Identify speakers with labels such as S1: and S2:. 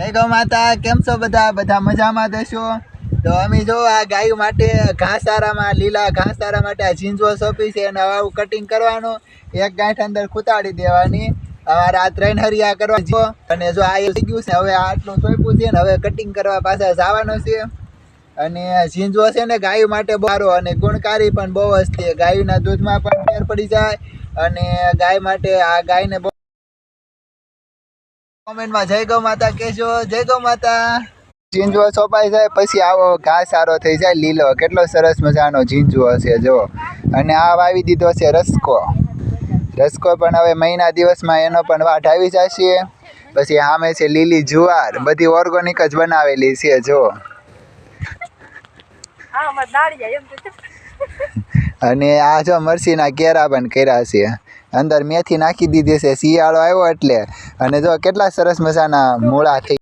S1: જય ગૌ માતા, કેમ છો બધા? બધા મજામાં દેશો તો અમે જો આ ગાય માટે ઘાસારામાં લીલા ઘાસારા માટે આ ઝીંઝવો સોંપી છે અને આવું કટિંગ કરવાનું. એક ગાંઠ અંદર ખૂતાડી દેવાની. હવે આ ત્રણ હરિયા કરવા જો. અને જો આ થઈ ગયું છે, હવે આટલું સોંપ્યું છે ને હવે કટિંગ કરવા પાછા જવાનું છે. અને ઝીંઝવો છે ને ગાય માટે બારો અને ગુણકારી પણ બહુ જ છે. ગાયના દૂધમાં પણ ફેર પડી જાય અને ગાય માટે આ ગાયને કોમેન્ટમાં જય ગૌ માતા કહેજો, જય ગૌ માતા. ઝીંઝવો સોંપાઈ જાય, પછી આવો ઘાસ સારો થઈ જાય, લીલો. કેટલો સરસ મજાનો ઝીંઝવો છે જો અને આ વાવી દીધો છે રસકો. રસકો પણ હવે મહિના દિવસમાં એનો પણ વાટ આવી જશે. પછી સામે છે લીલી જુવાર. બધી ઓર્ગોનિક જ બનાવેલી છે જો
S2: હા અમારે દાડી જાય એમ તો છે.
S1: અને આ જો મરસીના કેરા પણ કર્યા છે. અંદર મેથી નાખી દીધી છે, શિયાળો આવ્યો એટલે. અને જો કેટલા સરસ મજાના મૂળા થઈ